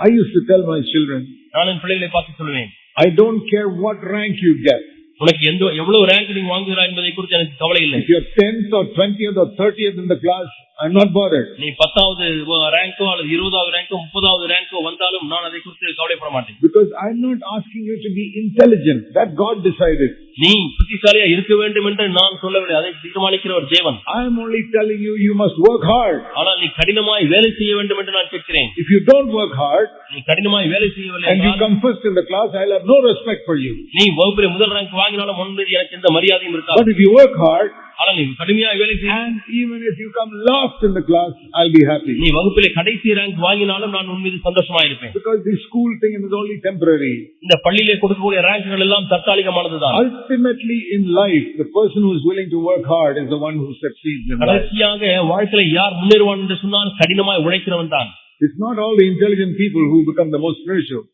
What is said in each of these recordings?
I used to tell my children, நான் என் பிள்ளைகளை பார்த்து சொல்லுவேன் I don't care what rank you get. உனக்கு எந்த எவ்வளவு ரேங்க் நீ வாங்குகிறாய் என்பதை குறித்து எனக்கு கவலை இல்லை If you're 10th or 20th or 30th in the class, I'm not bothered. நீ பத்தாவது ரேங்கோ அல்லது இருபதாவது ரேங்கோ முப்பதாவது ரேங்கோ வந்தாலும் நான் அதை குறித்து கவலைப்பட மாட்டேன் Because I'm not asking you to be intelligent. That God decided. நீ புத்திசாலியா இருக்க வேண்டும் என்று நான் சொல்லவில்லை அதை தீர்மானிக்கிற ஒரு தேவன் I'm only telling you, you must work hard. ஆனால் நீ கடினமாய் வேலை செய்ய வேண்டும் என்று நான் கேட்கிறேன் If you don't work hard நீ கடினமாய் வேலை செய்யவில்லை and you come first in the class, I'll have no respect for you. நீ வகுப்பில் முதல் ரேங்க் வாங்கினாலும் முன்பு எனக்கு எந்த மரியாதையும் இருக்காது But if you work hard ஆனால் நீ கடுமையாக வேலை செய்ய and even if you come last in the class, I'll be happy. நீ வகுப்பிலே கடைசி ரேங்க் வாங்கினாலும் நான் உன் மீது சந்தோஷமா இருப்பேன் Because this school thing is only temporary. இந்த பள்ளியிலே கொடுக்கக்கூடிய ரேங்குகள் எல்லாம் தற்காலிகமானதுதான் Ultimately in life, the person who is willing to work hard is the one who succeeds in life. கடைசியாக வாழ்க்கையில யார் முன்னேறுவான் என்று சொன்னால் கடினமாய் உழைக்கிறவன் தான் It's not all the intelligent people who become the most spiritual.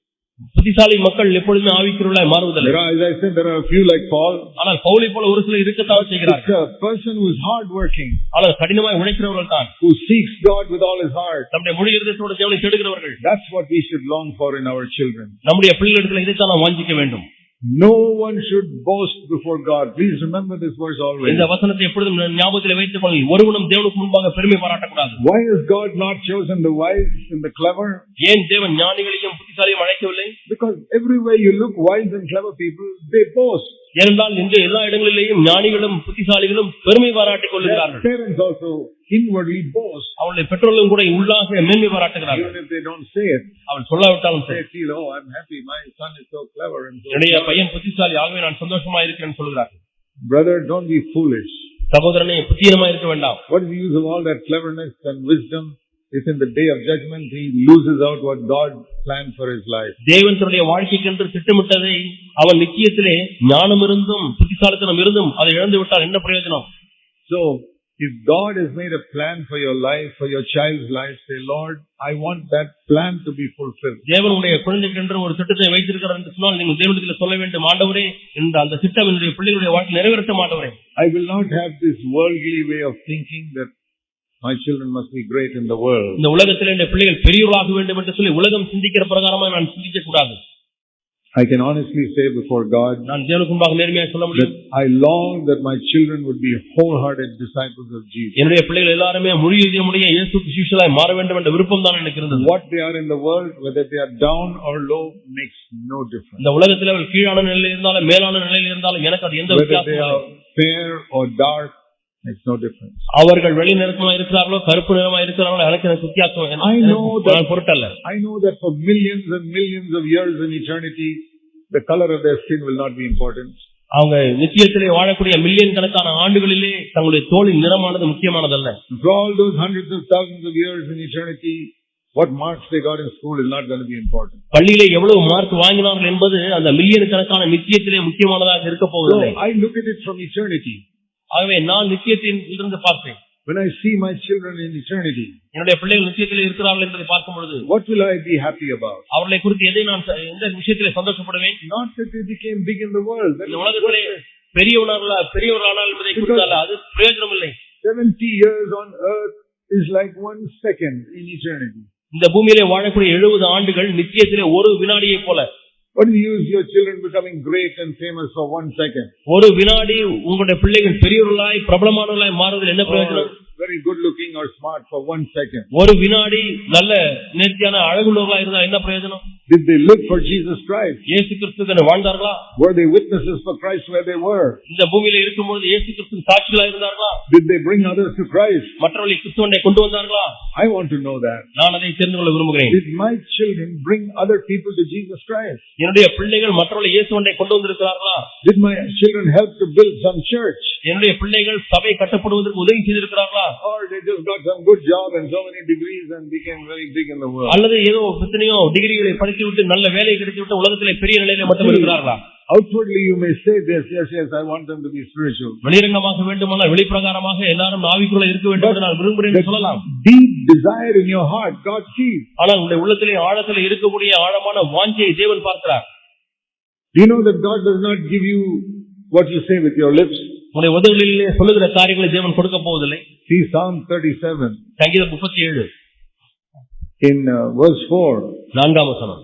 புத்திசாலி மக்கள் எப்பொழுதுமே ஆவிக்கிறவர்களாய் மாறுவதில்லை There are, as I said, there are a few like Paul. ஆனால் பவுலை போல ஒரு சிலர் இருக்கத்தான் செய்கிறார்கள் a person who is hardworking, ஆனால் கடினமாய் உழைக்கிறவர்கள் தான் who seeks God with all his heart. நம்முடைய முழு இருதயத்தோடு தேவனை தேடுகிறவர்கள் That's what we should long for in our children. நம்முடைய பிள்ளைகளிடத்தில் இதைத்தான் நாம் வாஞ்சிக்க வேண்டும் No one should boast before God. Please remember this verse always. இந்த வசனத்தை எப்பொழுதும் ஞாபகத்தில் வைத்துக் கொள்ளுங்கள் ஒருவனும் தேவனுக்கு முன்பாக பெருமை பாராட்டக்கூடாது Why has God not chosen the wise and the clever? ஏன் தேவன் ஞானிகளையும் புத்திசாலியும் அழைக்கவில்லை Because everywhere you look, wise and clever people, they boast. ஏனென்றால் இன்று எல்லா இடங்களிலேயும் ஞானிகளும் புத்திசாலிகளும் பெருமை பாராட்டிக் Their கொள்ளுகிறார்கள் parents also inwardly boast. அவளுடைய பெற்றோர்களும் கூட உள்ளாக மேன்மை பாராட்டுகிறார்கள் Even if they don't say it, அவள் சொல்லாவிட்டாலும் they சரி feel, oh, I'm happy. My son is so clever and so என்னுடைய smart." பையன் புத்திசாலி ஆகவே நான் சந்தோஷமா இருக்கிறேன்னு சொல்கிறார்கள் Brother, don't be foolish. சகோதரனே புத்தீனமா இருக்க வேண்டாம் What is the use of all that cleverness and wisdom if in the day of judgment he loses out what God planned for his life? தேவன் தன்னுடைய வாழ்க்கைக்கென்று திட்டமிட்டதை அவன் நிச்சயத்திலே ஞானம் இருந்தும் புத்திசாலித்தனம் இருந்தும் அதை இழந்து விட்டால் என்ன பிரயோஜனம் So, if God has made a plan for your life, for your child's life, say, Lord, I want that plan to be fulfilled. குழந்தைக்கென்று ஒரு திட்டத்தை வைத்திருக்கிறார் என்று சொன்னால் நீங்கள் தேவனத்தில் சொல்ல வேண்டும் ஆண்டவரே இந்த அந்த திட்டம் என்னுடைய பிள்ளைகளுடைய வாழ்க்கை நிறைவேற்ற மாட்டவரே I will not have this worldly way of thinking that my children must be great in the world. இந்த உலகத்தில் என்னுடைய பிள்ளைகள் பெரியவர்களாக வேண்டும் என்று சொல்லி உலகம் சிந்திக்கிற பிரகாரமாக நான் சிந்திக்க கூடாது I can honestly say before God நான் தேவனுக்கு முன்பாக நேர்மையாக சொல்ல முடியும் that I long that my children would be wholehearted disciples of Jesus. என்னுடைய பிள்ளைகள் எல்லாருமே முழு இதயமுடைய இயேசு சிஷியலாய் மாற வேண்டும் என்ற விருப்பம் தான் எனக்கு இருந்தது What they are in the world, whether they are down or low, makes no difference. இந்த உலகத்தில் அவர்கள் கீழான நிலையில் இருந்தாலும் மேலான நிலையில் இருந்தாலும் எனக்கு அது எந்த Whether they வித்தியாசமும் are இல்லை. fair or dark, makes no difference. அவர்கள் வெளி நிறமா இருக்கிறார்களோ கருப்பு நிறமா இருக்கிறார்களோ எனக்கு எனக்கு வித்தியாசம் எனக்கு- I know எனக்கு that- நான் பொருட்டல்ல I know that for millions and millions of years in eternity, the color of their skin will not be important. அவங்க நிச்சயத்திலே வாழக்கூடிய மில்லியன் கணக்கான ஆண்டுகளிலே தங்களுடைய தோலின் நிறமானது முக்கியமானதல்ல For all those hundreds of thousands of years in eternity, what marks they got in school is not going to be important. பள்ளியிலே எவ்வளவு mark வாங்கினார்கள் என்பது அந்த மில்லியன் கணக்கான நிச்சயத்திலே முக்கியமானதாக இருக்க போவதில்லை I look at it from eternity. ஆகவே நான் நிச்சயத்தின் இருந்து பார்ப்பேன் When I see my children in eternity, என்னுடைய பிள்ளைகள் நிச்சயத்திலே இருக்கிறார்கள் என்பதை பார்க்கும் பொழுது what will I be happy about? அவர்களை குறித்து எதை நான் எந்த விஷயத்திலே சந்தோஷப்படுவேன் Not that they became big in the world. இந்த உலகத்திலே பெரியவனார்களா பெரியவரானால் என்பதை குறித்து அல்ல அது பிரயோஜனம் இல்லை 70 years on earth is like one second in eternity. இந்த பூமியிலே வாழக்கூடிய எழுபது ஆண்டுகள் நிச்சயத்திலே ஒரு வினாடியை போல What is the use of your children becoming great and famous for one second? ஒரு வினாடி உங்களுடைய பிள்ளைகள் பெரியவர்களாய் பிரபலமானவர்களாய் மாறுவதில் என்ன பிரயோஜனம் Or very good looking or smart for one second. ஒரு வினாடி நல்ல நேர்த்தியான அழகுள்ளவர்களா இருந்தா என்ன பிரயோஜனம் Did they live for Jesus Christ? இயேசு கிறிஸ்துவனை வாழ்ந்தார்களா Were they witnesses for Christ where they were? இந்த பூமியில இருக்கும்பொழுது இயேசு கிறிஸ்து சாட்சிகளா இருந்தார்களா Did they bring others to Christ? மற்றவர்களை கிறிஸ்துவனை கொண்டு வந்தார்களா I want to know that. நான் அதை தெரிந்து கொள்ள விரும்புகிறேன் Did my children bring other people to Jesus Christ? என்னுடைய பிள்ளைகள் மற்றவர்களை இயேசுவனை கொண்டு வந்திருக்கிறார்களா Did my children help to build some church? என்னுடைய பிள்ளைகள் சபை கட்டப்படுவதற்கு உதவி செய்திருக்கிறார்களா Or they just got some good job and so many degrees and became very big in the world? அல்லது ஏதோ எத்தனையோ டிகிரிகளை படித்து விட்டு நல்ல வேலை கிடைத்து விட்டு உலகத்திலே பெரிய நிலையில மட்டும் இருக்கிறார்களா Outwardly you may say this, yes, yes, I want them to be spiritual. வெளிரங்கமாக வேண்டுமானால் வெளிப்பிரகாரமாக எல்லாரும் ஆவிக்குள்ள இருக்க வேண்டும் என்று நான் விரும்புகிறேன் என்று சொல்லலாம் Deep desire in your heart, God sees. ஆனால் உங்களுடைய உள்ளத்திலே ஆழத்திலே இருக்கக்கூடிய ஆழமான வாஞ்சையை தேவன் பார்க்கிறார் Do you know that God does not give you what you say with your lips? உங்களுடைய உதவிகளிலே சொல்லுகிற காரியங்களை தேவன் கொடுக்க போவதில்லை. See Psalm 37. சங்கீதம் முப்பத்தி ஏழு In uh, verse 4, நான்காம் வசனம்.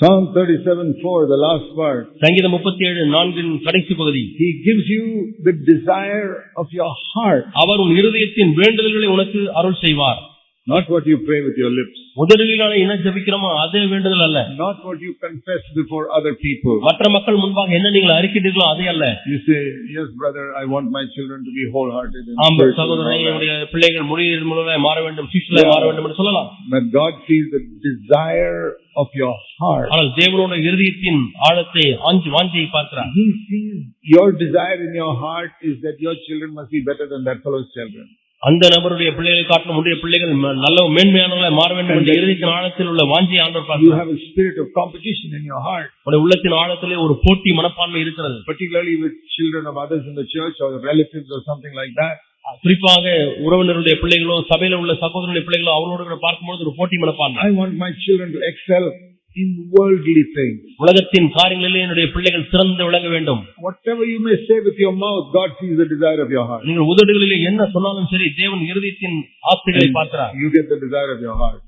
Psalm 37 4, the last part, சங்கீதம் முப்பத்தி ஏழு நான்கின் கடைசி பகுதி. He gives you the desire of your heart, அவர் உன் இருதயத்தின் வேண்டுதல்களை உனக்கு அருள் செய்வார். Not what you pray with your lips, உதடுகளான என்ன ஜபிக்கிறோமோ அதே வேண்டுதல் அல்ல not what you confess before other people. மற்ற மக்கள் முன்பாக என்ன நீங்கள் அறிக்கிட்டீர்களோ அதே அல்ல You say, Yes, brother, I want my children to be wholehearted in ஆம் and சகோதரனை all that." என்னுடைய பிள்ளைகள் மொழியில் முழுவதாய் மாற வேண்டும் சிஷ்யலாய் மாற வேண்டும் என்று சொல்லலாம் But God sees the desire of your heart. ஆனால் தேவனோட இருதயத்தின் ஆழத்தை ஆஞ்சி வாஞ்சியை பார்க்கிறார் He sees your desire in your heart is that your children must be better than that fellow's children. அந்த நபருடைய பிள்ளைகளை காட்டிலும் உடைய பிள்ளைகள் நல்ல மேன்மையானவர்களாய் மாற வேண்டும் என்ற இருதயத்தின் ஆழத்தில் உள்ள வாஞ்சியை ஆண்டவர் You பார்க்கிறார் have a spirit of competition in your heart, உடைய உள்ளத்தின் ஆழத்திலே ஒரு போட்டி மனப்பான்மை இருக்கிறது. Particularly with children of others in the church or relatives or something like that. குறிப்பாக உறவினருடைய பிள்ளைகளோ சபையில உள்ள சகோதரனுடைய பிள்ளைகளோ அவரோடு கூட பார்க்கும்போது ஒரு போட்டி மனப்பான்மை. I want my children to excel in worldly things. உலகத்தின் காரியங்களிலே என்னுடைய பிள்ளைகள் சிறந்து விளங்க வேண்டும் Whatever you may say with your mouth, God sees the desire of your heart. நீங்கள் உதடுகளிலே என்ன சொன்னாலும் சரி தேவன் இருதயத்தின் ஆசைகளை பார்க்கிறார் You get the desire of your heart.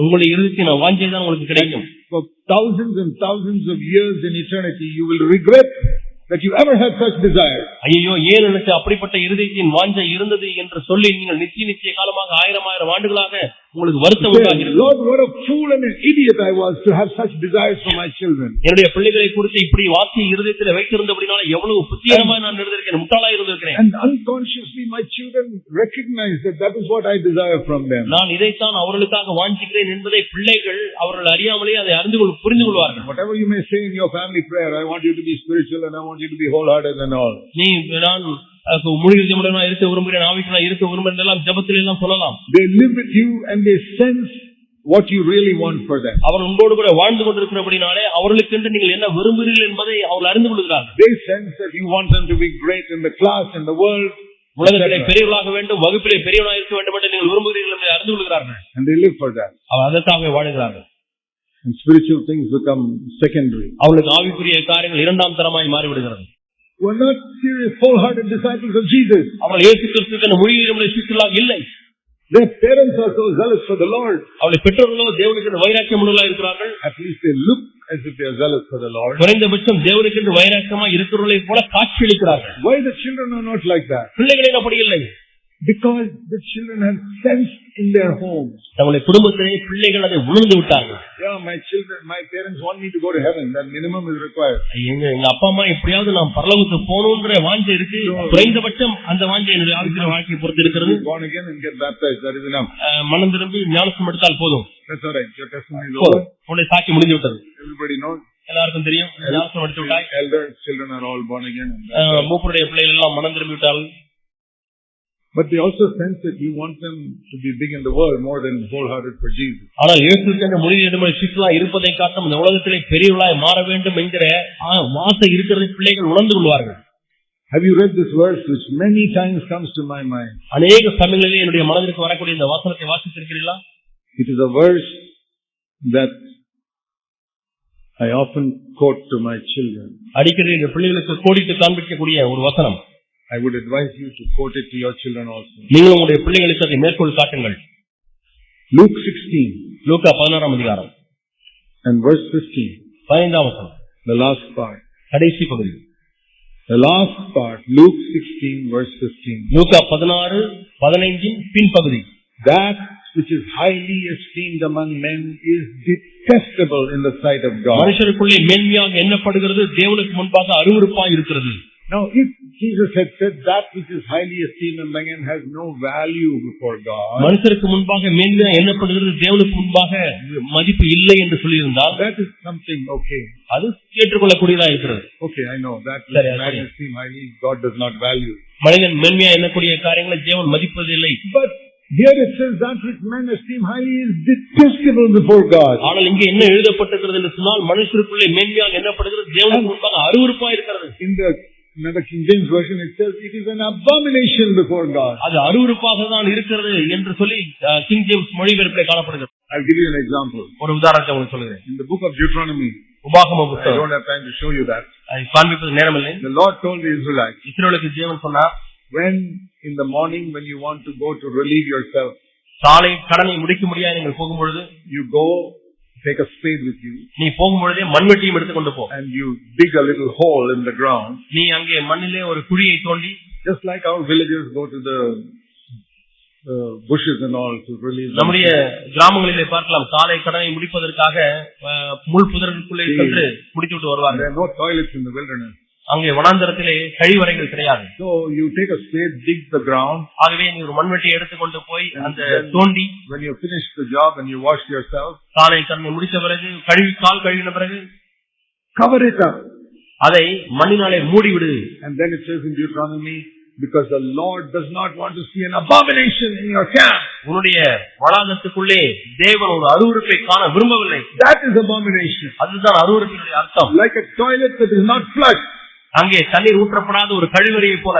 உங்களுடைய இருதயத்தின் வாஞ்சை தான் உங்களுக்கு கிடைக்கும் For thousands and thousands of years in eternity, you will regret that you ever had such desire. ஐயோ ஏன் எனக்கு அப்படிப்பட்ட இருதயத்தின் வாஞ்சை இருந்தது என்று சொல்லி நீங்கள் நிச்சய நிச்சய காலமாக ஆயிரம் ஆயிரம் ஆண்டுகளாக உங்களுக்கு வருத்தம் உண்டாகிறது Lord, what a fool and an idiot I was to have such desires for my children. என்னுடைய பிள்ளைகளை குறித்து இப்படி வாசி இருதயத்தில் வைத்திருந்தபடினால எவ்வளவு புத்தியமாய் நான் இருந்திருக்கிறேன் முட்டாளா இருந்திருக்கிறேன் And unconsciously, my children recognize that that is what I desire from them. நான் இதைத்தான் அவர்களுக்காக வாஞ்சிக்கிறேன் என்பதை பிள்ளைகள் அவர்கள் அறியாமலே அதை அறிந்து கொள் புரிந்து கொள்வார்கள் Whatever you may say in your family prayer, I want you to be spiritual and I want you to be wholehearted and all. நீ நான் முழுகிறதமுடனா இருக்க விரும்புகிறேன் ஆவிக்கலாம் இருக்க விரும்புகிறேன் எல்லாம் ஜபத்தில் எல்லாம் சொல்லலாம் They live with you and they sense what you really want for them. அவர் உங்களோடு கூட வாழ்ந்து கொண்டிருக்கிறபடினாலே அவர்களுக்கென்று நீங்கள் என்ன விரும்புகிறீர்கள் என்பதை அவர்கள் அறிந்து கொள்கிறார்கள் They sense that you want them to be great in the class, in the world, உலகத்திலே. பெரியவர்களாக வேண்டும் வகுப்பிலே பெரியவனாக இருக்க வேண்டும் என்று நீங்கள் விரும்புகிறீர்கள் என்பதை அறிந்து கொள்கிறார்கள் and they live for that. அவர் அதற்காகவே வாழுகிறார்கள் And spiritual things become secondary. அவர்களுக்கு ஆவிக்குரிய காரியங்கள் இரண்டாம் தரமாய் மாறிவிடுகிறது Who are not serious, wholehearted disciples of Jesus. அவர்கள் இயேசு மொழியிலே சுற்றுலாக இல்லை Their parents are so zealous for the Lord. அவருடைய பெற்றோர்களோ தேவனுக்கு வைராக்கியம் உள்ளவர்களாக இருக்கிறார்கள் At least they look as if they are zealous for the Lord. குறைந்தபட்சம் தேவனுக்கு வைராக்கியமா இருக்கிறவர்களை போல காட்சியளிக்கிறார்கள் Why the children are not like that? பிள்ளைகளின் அப்படி இல்லை Because the children have sensed in their homes. தங்களுடைய குடும்பத்திலே பிள்ளைகள் அதை உணர்ந்து விட்டார்கள் Yeah, my children, my parents want me to go to heaven. That minimum is required. எங்க எங்க அப்பா அம்மா எப்படியாவது நாம் பரலோகத்துக்கு போகணுன்ற வாஞ்சை இருக்கு குறைந்தபட்சம் அந்த வாஞ்சை என்னுடைய ஆவிக்கிற வாழ்க்கையை பொறுத்து இருக்கிறது Be born again and get baptized. That is enough. மனம் திரும்பி ஞானசம் எடுத்தால் போதும் That's all right. Your testimony is over. உன்னுடைய சாட்சி முடிஞ்சு விட்டது Everybody knows. எல்லாருக்கும் தெரியும் ஞானசம் எடுத்து விட்டாய் Elders, children are all born again. and ah, baptized. மூப்பருடைய பிள்ளைகள் எல்லாம் மனம் திரும்பி விட்டார்கள் But they also sense that you want them to be big in the world more than wholehearted for Jesus. ஆனால் இயேசுக்கு என்ற மொழி இடமுறை சுற்றுலா இருப்பதை காட்டும் இந்த உலகத்திலே பெரியவர்களாய் மாற வேண்டும் என்கிற வாசை இருக்கிறதை பிள்ளைகள் உணர்ந்து கொள்வார்கள் Have you read this verse which many times comes to my mind? அநேக சமயங்களிலே என்னுடைய மனதிற்கு வரக்கூடிய இந்த வாசனத்தை வாசித்திருக்கிறீர்களா It is a verse that I often quote to my children. அடிக்கடி இந்த பிள்ளைகளுக்கு கோடிட்டு காண்பிக்கக்கூடிய ஒரு வசனம் I would advise you to quote it to your children also. நீங்கள் உங்களுடைய பிள்ளைகளுக்கு அதை மேற்கோள் காட்டுங்கள் Luke 16 லூக்கா பதினாறாம் அதிகாரம் and verse 15, பதினைந்தாம் வசனம் the last part. கடைசி பகுதி The last part, Luke 16 verse 15. லூக்கா பதினாறு பதினைந்தின் பின்பகுதி That which is highly esteemed among men is detestable in the sight of God. மனுஷருக்குள்ளே மேன்மையாக எண்ணப்படுகிறது தேவனுக்கு முன்பாக அருவருப்பாய் இருக்கிறது Now, if Jesus had said that which is highly esteemed among men has no value before God, மனுஷருக்கு முன்பாக மேன்மையாக எண்ணப்படுகிறது தேவனுக்கு முன்பாக மதிப்பு இல்லை என்று சொல்லியிருந்தால் that is something okay. அது ஏற்றுக்கொள்ளக்கூடியதா இருக்கிறது Okay, I know that man sorry. esteem highly, God does not value. மனிதன் மேன்மையா எண்ணக்கூடிய காரியங்களை தேவன் மதிப்பதில்லை But here it says that which men esteem highly is detestable before God. ஆனால் இங்கே என்ன எழுதப்பட்டிருக்கிறது என்று சொன்னால் மனுஷருக்குள்ளே மேன்மையாக எண்ணப்படுகிறது தேவனுக்கு முன்பாக அருவருப்பா இருக்கிறது In the another King James version, it says it is an abomination before God. அது அருவருப்பாக தான் இருக்கிறது என்று சொல்லி கிங் ஜேம்ஸ் மொழிபெயர்ப்பிலே காணப்படுகிறது I'll give you an example. ஒரு உதாரணத்தை உங்களுக்கு சொல்லுகிறேன் In the book of Deuteronomy, உபாகம I புத்தகம் don't have time to show you that. காண்பிப்பது நேரமில்லை The Lord told the Israelites, இஸ்ரேலுக்கு ஜீவன் சொன்னார் when in the morning when you want to go to relieve yourself, சாலை கடனை முடிக்க முடியாது நீங்கள் போகும்பொழுது you go, take a spade with you, நீ போகும்பொழுதே மண்வெட்டியும் எடுத்துக்கொண்டு போ and you dig a little hole in the ground, நீ அங்கே மண்ணிலே ஒரு குழியை தோண்டி just like our villagers go to the uh, bushes and all to release நம்முடைய கிராமங்களிலே பார்க்கலாம் சாலை கடனை முடிப்பதற்காக முள் புதர்களுக்குள்ளே சென்று முடித்து விட்டு வருவார்கள் no toilets in the wilderness. அங்கே வனாந்தரத்திலே கழிவறைகள் கிடையாது So you take a spade, dig the ground. ஆகவே நீ ஒரு மண்வெட்டியை எடுத்துக்கொண்டு போய் அந்த தோண்டி When you finish the job and you wash yourself, சாலை கடனை முடித்த பிறகு கழுவி கால் கழுவின பிறகு cover it up. அதை மண்ணினாலே மூடிவிடு And then it says in Deuteronomy, because the Lord does not want to see an abomination in your camp. உன்னுடைய வளாகத்துக்குள்ளே தேவன் ஒரு அருவருப்பை காண விரும்பவில்லை That is abomination. அதுதான் அருவருப்பினுடைய அர்த்தம் Like a toilet that is not flushed. அங்கே தண்ணீர் ஊற்றப்படாத ஒரு கழிவறையை போல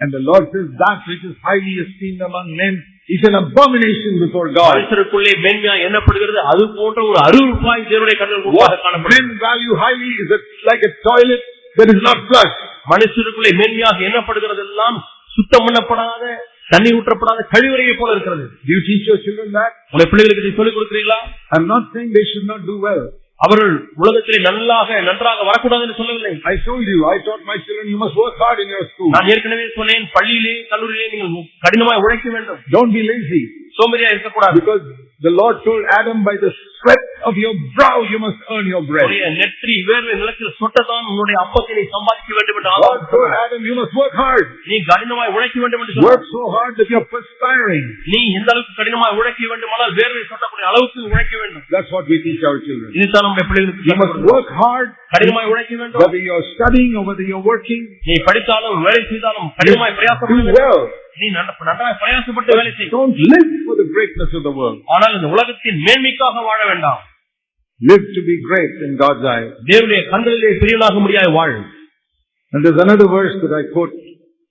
And the Lord says that which is highly esteemed among men is an abomination before God. மனுஷருக்குள்ளே மேன்மையா எண்ணப்படுகிறது அது போன்ற ஒரு அருவருப்பாய் தேவனுடைய What முன்பாக காணப்படுகிறது men value highly is like a toilet that is not flushed. மனுஷருக்குள்ளே மேன்மையாக எண்ணப்படுகிறது எல்லாம் சுத்தம் பண்ணப்படாத தண்ணீர் ஊற்றப்படாத கழிவறையை போல இருக்கிறது Do you teach your children that? உங்களுடைய பிள்ளைகளுக்கு சொல்லிக் கொடுக்கிறீங்களா I'm not saying they should not do well. அவர்கள் உலகத்திலே நல்லாக நன்றாக வரக்கூடாது என்று சொல்லவில்லை I told you, I taught my children, you must work hard in your school. நான் ஏற்கனவே சொன்னேன் பள்ளியிலே கல்லூரியிலே நீங்கள் கடினமாய் உழைக்க வேண்டும் Don't be lazy. சோம்பேறியா இருக்கக்கூடாது Because the Lord told Adam, by the sweat of your brow you must earn your bread. உன்னுடைய நெற்றி வேர்வை நிலத்தில் சொட்டதான் உன்னுடைய அப்பத்தை நீ சம்பாதிக்க வேண்டும் என்று God ஆலோசனை told சொன்னார். Adam, you must work hard. நீ கடினமாய் உழைக்க வேண்டும் என்று Work சொன்னார். so hard that you're perspiring. நீ எந்த அளவுக்கு கடினமாய் உழைக்க வேண்டுமானால் வேர்வை சொட்டக்கூடிய அளவுக்கு உழைக்க வேண்டும் That's what we teach our children. இதுதான் நம்முடைய பிள்ளைகளுக்கு You சொல்லிக் must கொடுக்கிறோம். work hard, கடினமாய் உழைக்க வேண்டும் whether you're studying or whether you're working. நீ படித்தாலும் வேலை செய்தாலும் You கடினமாய் பிரயாசப்பட do வேண்டும் well. நீ நன்றாக நன்றாக பிரயாசப்பட்டு வேலை செய் Don't live for the greatness of the world. ஆனால் இந்த உலகத்தின் மேன்மைக்காக வாழ வேண்டாம் Live to be great in God's eyes. தேவனுடைய கண்களிலே பிரியனாக முடியாது வாழ் And there's another verse that I quote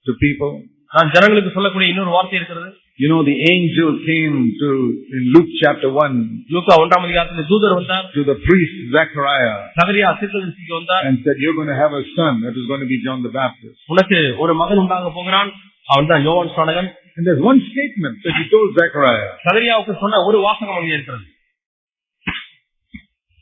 to people. நான் ஜனங்களுக்கு சொல்லக்கூடிய இன்னொரு வார்த்தை இருக்கிறது You know, the angel came to, in Luke chapter 1, லூக்கா ஒன்றாம் அதிகாரத்தில் தூதர் வந்தார் to the priest Zechariah சகரியா தீர்க்கதரிசிக்கு வந்தார் and said, you're going to have a son that is going to be John the Baptist. உனக்கு ஒரு மகன் உண்டாக போகிறான் அவன் தான் யோவான் ஸ்நானகன் And there's one statement that he told Zechariah. சகரியாவுக்கு சொன்ன ஒரு வாசகம் அங்கே இருக்கிறது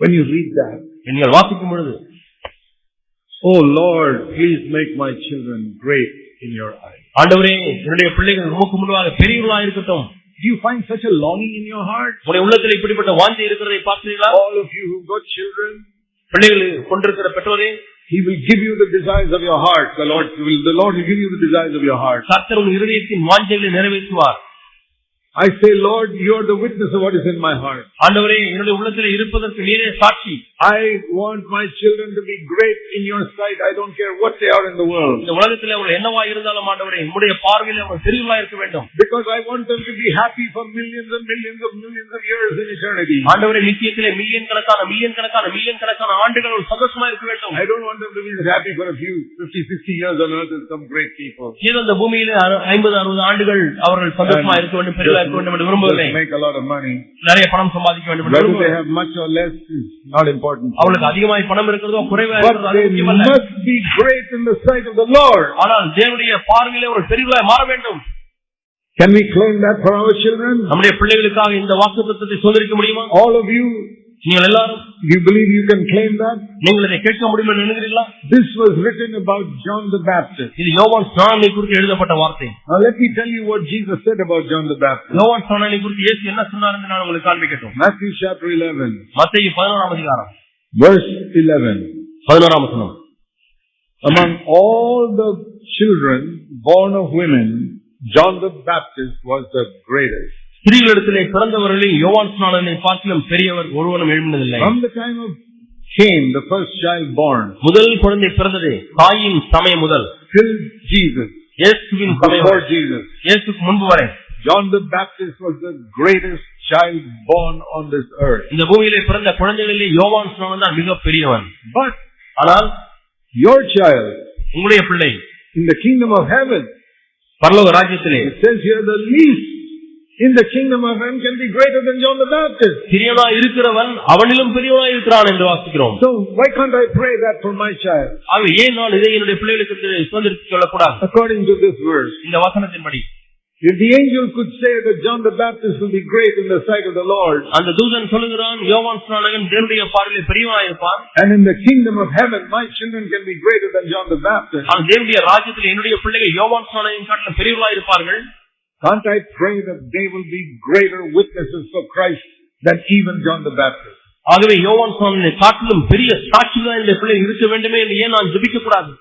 When you read that, நீங்கள் வாசிக்கும் பொழுது Oh Lord, please make my children great in your eyes. ஆண்டவரே என்னுடைய பிள்ளைகள் உமக்கு முன்பாக பெரியவர்களா இருக்கட்டும் Do you find such a longing in your heart? உங்களுடைய உள்ளத்தில் இப்படிப்பட்ட வாஞ்சை இருக்கிறதை பார்க்கிறீர்களா All of you who've got children, பிள்ளைகள் கொண்டிருக்கிற பெற்றோரே He will give you the desires of your heart. The Lord will, the Lord will give you the desires of your heart. கர்த்தர் உன் இருதயத்தின் வாஞ்சைகளை நிறைவேற்றுவார் I say, Lord, you are the witness of what is in my heart. ஆண்டவரே என்னுடைய உள்ளத்தில் இருப்பதற்கு நீரே சாட்சி I want my children to be great in your sight. I don't care what they are in the world. இந்த உலகத்தில் அவர்கள் என்னவா இருந்தாலும் ஆண்டவரே உங்களுடைய பார்வையில் அவர்கள் பெரியவர்களா இருக்க வேண்டும் Because I want them to be happy for millions and millions of millions of years in eternity. ஆண்டவரே நித்தியத்திலே மில்லியன் கணக்கான மில்லியன் கணக்கான மில்லியன் கணக்கான ஆண்டுகள் அவர்கள் சந்தோஷமா இருக்க வேண்டும் I don't want them to be just happy for a few 50, 60 years on earth and some great people. ஏதோ இந்த பூமியிலே அறு- ஐம்பது அறுபது ஆண்டுகள் அவர்கள் சந்தோஷமா இருக்க வேண்டும் பெரியவர்களா இருக்க வேண்டும் என்று விரும்பவில்லை Just make a lot of money. நிறைய பணம் சம்பாதிக்க வேண்டும் என்று Whether they விரும்பவில்லை. have much or less is not important. அவளுக்கு அதிகமாய் பணம் இருக்கிறதோ குறைவா But இருக்கிறதோ அது they முக்கியமல்ல must be great in the sight of the Lord. ஆனால் தேவனுடைய பார்வையிலே ஒரு பெரியவர்களாய் மாற வேண்டும் Can we claim that for our children? நம்முடைய பிள்ளைகளுக்காக இந்த வாக்குத்தத்தத்தை சொந்தரிக்க முடியுமா All of you, நீங்கள் எல்லாரும் you believe you can claim that? நீங்கள் இதை கேட்க முடியும் என்று நினைக்கிறீர்களா This was written about John the Baptist. இது யோவான் ஸ்நானனை குறித்து எழுதப்பட்ட வார்த்தை Now let me tell you what Jesus said about John the Baptist. யோவான் ஸ்நானனை குறித்து இயேசு என்ன சொன்னார் என்று நான் உங்களுக்கு காண்பிக்கட்டும் Matthew chapter 11, மத்திய பதினோராம் அதிகாரம் verse 11. பதினோராம் வசனம் Among all the children born of women, John the Baptist was the greatest. ஸ்திரீகளிடத்திலே பிறந்தவர்களில் யோவான் ஸ்நானனை பார்க்கிலும் பெரியவர் ஒருவனும் எழுப்பினதில்லை From the time of Cain, the first child born, முதல் குழந்தை பிறந்தது தாயின் சமயம் முதல் till Jesus, இயேசுவின் சமயம் before வரை, Jesus, இயேசுக்கு முன்பு வரை John the Baptist was the greatest child born on this earth. இந்த பூமியிலே பிறந்த குழந்தைகளிலே யோவான் ஸ்நானன் தான் மிக பெரியவன் But ஆனால் your child உங்களுடைய பிள்ளை in the kingdom of heaven, பரலோக ராஜ்யத்திலே it says here the least in the kingdom of heaven can be greater than John the Baptist. சிறியவனா இருக்கிறவன் அவனிலும் பெரியவனா இருக்கிறான் என்று வாசிக்கிறோம் So why can't I pray that for my child? ஆக ஏன் நான் இதை என்னுடைய பிள்ளைகளுக்கு சுதந்திரித்துக் கொள்ளக்கூடாது According to this verse. இந்த வசனத்தின்படி If the angel could say that John the Baptist will be great in the sight of the Lord, அந்த தூதன் சொல்லுகிறான் யோவான் ஸ்நானகன் தேவனுடைய பார்வையிலே பெரியவனா இருப்பான் and in the kingdom of heaven my children can be greater than John the Baptist, ஆனால் தேவனுடைய ராஜ்யத்தில் என்னுடைய பிள்ளைகள் யோவான் ஸ்நானகன் காட்டிலும் பெரியவர்களா இருப்பார்கள் can't I pray that they will be greater witnesses for Christ than even John the Baptist? ஆகவே யோவான் ஸ்நானனை காட்டிலும் பெரிய சாட்சிதான் என்னுடைய பிள்ளைகள் இருக்க வேண்டுமே என்று ஏன் நான் ஜெபிக்க கூடாது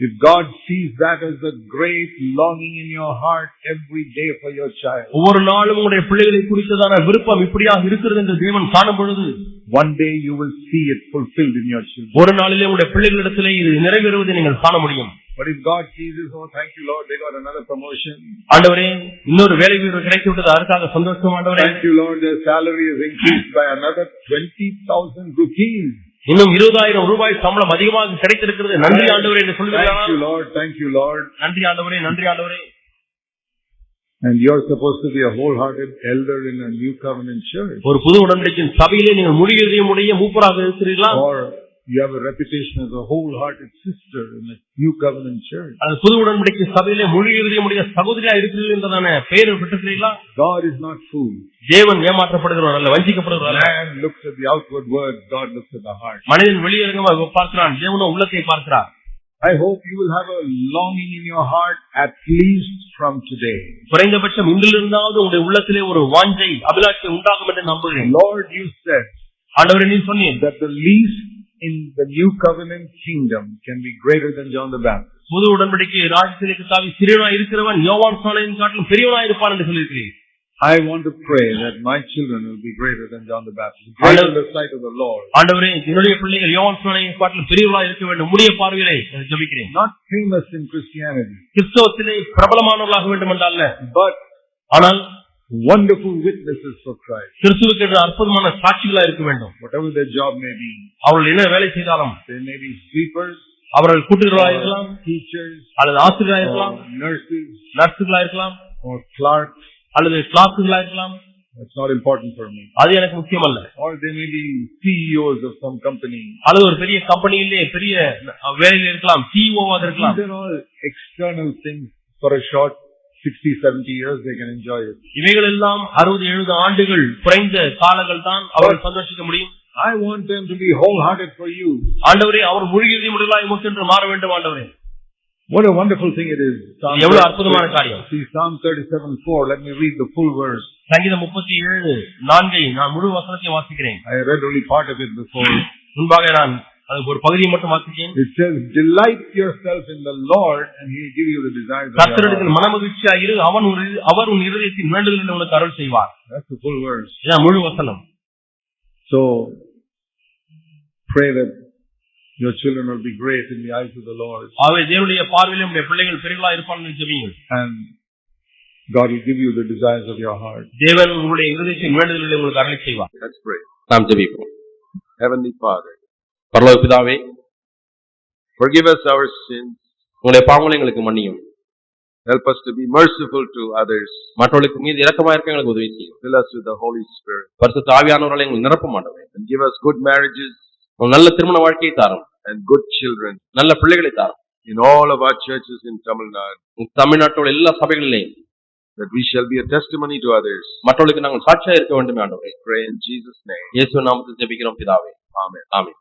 If God sees that as a great longing in your heart every day for your child, ஒவ்வொரு நாளும் உங்களுடைய பிள்ளைகளை குறித்ததான விருப்பம் இப்படியாக இருக்கிறது என்று தேவன் காணும் பொழுது one day you will see it fulfilled in your children. ஒரு நாளிலே உங்களுடைய பிள்ளைகளிடத்திலே இது நிறைவேறுவதை நீங்கள் காண முடியும் But if God sees this, oh thank you Lord, they got another promotion. ஆண்டவரே இன்னொரு வேலை வீரர் கிடைத்து விட்டது அதற்காக சந்தோஷம் ஆண்டவரே Thank you Lord, their salary is increased by another 20,000 rupees. இன்னும் இருபதாயிரம் ரூபாய் சம்பளம் அதிகமாக கிடைத்திருக்கிறது நன்றி ஆண்டவரே என்று சொல்லுகிறாரா Thank you Lord, thank you Lord. நன்றி ஆண்டவரே நன்றி ஆண்டவரே And you're supposed to be a wholehearted elder in a new covenant church. ஒரு புது உடன்படிக்கையின் சபையிலே நீங்கள் முடிகிறதையும் உடைய மூப்பராக இருக்கிறீர்களா Or you have a reputation as a wholehearted sister in a new covenant church. புது உடன்படிக்கை சபையிலே முடிகிறதையும் உடைய சகோதரியா இருக்கிறீர்கள் என்றதான பெயர் பெற்றிருக்கிறீர்களா God is not fooled. தேவன் ஏமாற்றப்படுகிறவர் அல்ல வஞ்சிக்கப்படுகிறவர் Man looks at the outward words, God looks at the heart. மனிதன் வெளியரங்கமாக பார்க்கிறான் தேவனோ உள்ளத்தை பார்க்கிறார் I hope you will have a longing in your heart at least from today. குறைந்தபட்சம் இன்றிலிருந்தாவது உங்களுடைய உள்ளத்திலே ஒரு வாஞ்சை அபிலாட்சி உண்டாகும் என்று நம்புகிறேன் Lord, you said ஆண்டவரே நீ சொன்னீர் that the least in the new covenant kingdom can be greater than John the Baptist. புது உடன்படிக்கை ராஜ்யத்திலே தாவி சிறியவனா இருக்கிறவன் யோவான் சாலையின் காட்டிலும் பெரியவனா இருப்பான் என்று சொல்லியிருக்கிறேன் I want to pray that my children will be greater than John the Baptist, greater in the sight of the Lord. ஆண்டவரே என்னுடைய பிள்ளைகள் யோவான் சாலையின் காட்டிலும் பெரியவளா இருக்க வேண்டும் முடிய பார்வையிலே ஜெபிக்கிறேன் Not famous in Christianity, கிறிஸ்தவத்திலே பிரபலமானவர்களாக வேண்டும் என்றல்ல but ஆனால் wonderful witnesses for Christ. கிறிஸ்துவுக்கு என்று அற்புதமான சாட்சிகளா இருக்க வேண்டும் Whatever their job may be, அவர்கள் என்ன வேலை செய்தாலும் they may be sweepers, அவர்கள் கூட்டுகளா இருக்கலாம் teachers, அல்லது ஆசிரியரா இருக்கலாம் nurses, நர்ஸுகளா இருக்கலாம் or clerks. அல்லது கிளாஸுகளா இருக்கலாம் That's not important for me. அது எனக்கு முக்கியம் அல்ல Or they may be CEOs of some company. அல்லது ஒரு பெரிய கம்பெனியிலே பெரிய வேலையில் இருக்கலாம் சிஇஓவாக இருக்கலாம் These are all external things. For a short 60, 70 years, they can enjoy it. இவைகள் எல்லாம் அறுபது எழுபது ஆண்டுகள் குறைந்த காலங்கள் தான் அவர்கள் சந்தோஷிக்க முடியும் I want them to be wholehearted for you. ஆண்டவரே அவர் முழுகியதை முடிவாய் என்று மாற வேண்டும் ஆண்டவரே What a wonderful thing it is. எவ்வளவு அற்புதமான காரியம். See Psalm 37, 4. Let me read the full verse. சங்கீதம் நான்கை நான் முழு வசனத்தை வாசிக்கிறேன் I read only part of it before. முன்பாக நான் அதுக்கு ஒரு பகுதியை மட்டும் வாசிக்கிறேன் It says, delight yourself in the Lord and he will give you the desires of your கர்த்தரிடத்தில் heart. மனமகிழ்ச்சியா இரு அவன் ஒரு அவர் உன் இருதயத்தின் வேண்டுதலில் உனக்கு அருள் செய்வார் That's the full verse. இதான் முழு வசனம் So, pray that your children will be great in the eyes of the Lord ஆகவே தேவனுடைய பார்வையிலே உடைய பிள்ளைகள் பெரியவர்களா இருப்பார்கள் ஜெபியுங்கள் and God will give you the desires of your heart. தேவன் உங்களுடைய இருதயத்தின் வேண்டுதலில் உங்களுக்கு அருளை செய்வார் Let's pray. நாம் ஜெபிப்போம் Heavenly Father, பரலோக பிதாவே forgive us our sins. உங்களுடைய பாவங்களை எங்களுக்கு மன்னியும் Help us to be merciful to others. மற்றவர்களுக்கு மீது இரக்கமா இருக்க எங்களுக்கு உதவி செய்யும் Fill us with the Holy Spirit பரிசுத்த ஆவியானவர்களை எங்களுக்கு நிரப்ப மாட்டோம் and give us good marriages ஒரு நல்ல திருமண வாழ்க்கையை தாரும் and good children நல்ல பிள்ளைகளை தாரும் in all of our churches in Tamil Nadu. தமிழ்நாட்டோட எல்லா சபைகளிலேயும் That we shall be a testimony to others. மற்றவர்களுக்கு நாங்கள் சாட்சியா இருக்க வேண்டும் ஆண்டவரே Pray in Jesus' name. இயேசு நாமத்தில் ஜெபிக்கிறோம் பிதாவே Amen. ஆமென்